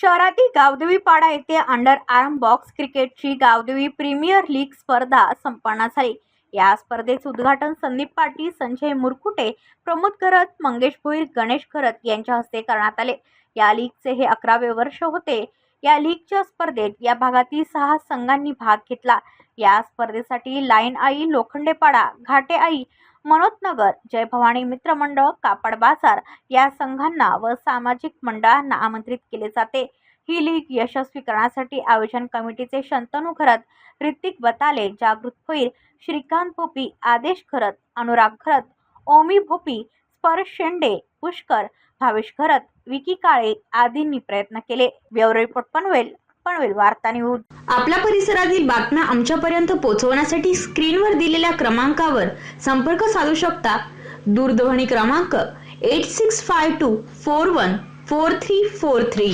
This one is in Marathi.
शहरातील गावदेवी पाडा येथे अंडर आर्म बॉक्स क्रिकेटची गावदेवी प्रीमियर लीग स्पर्धा संपन्न झाली. या स्पर्धेचं उद्घाटन संदीप पाटील संजय मुरकुटे प्रमोद करत मंगेश भोईर गणेश करत यांच्या हस्ते करण्यात आले. या लीगचे हे अकरावे वर्ष होते. या लीगच्या स्पर्धेत या भागातील सहा संघांनी भाग घेतला. या स्पर्धेसाठी लाईन आई लोखंडेपाडा घाटे आई मनोतनगर जय भवानी मित्र मंडळ कापड बाजार या संघांना व सामाजिक मंडळांना आमंत्रित केले जाते. ही लीग यशस्वी करण्यासाठी आयोजन कमिटीचे शंतनू खरत ऋतिक बताले जागृत भोईर श्रीकांत भोपी आदेश खरत अनुराग खरत ओमी भोपी स्पर्श शेंडे पुष्कर भावेश खरत विकी काळे आदींनी प्रयत्न केले. ब्युरो रिपोर्ट पनवेल पनवेल वार्ता न्यूज. आपल्या परिसरातील बातम्या आमच्यापर्यंत पोहोचवण्यासाठी स्क्रीनवर दिलेल्या क्रमांकावर संपर्क साधू शकता. दूरध्वनी क्रमांक eight six five two four one four three four three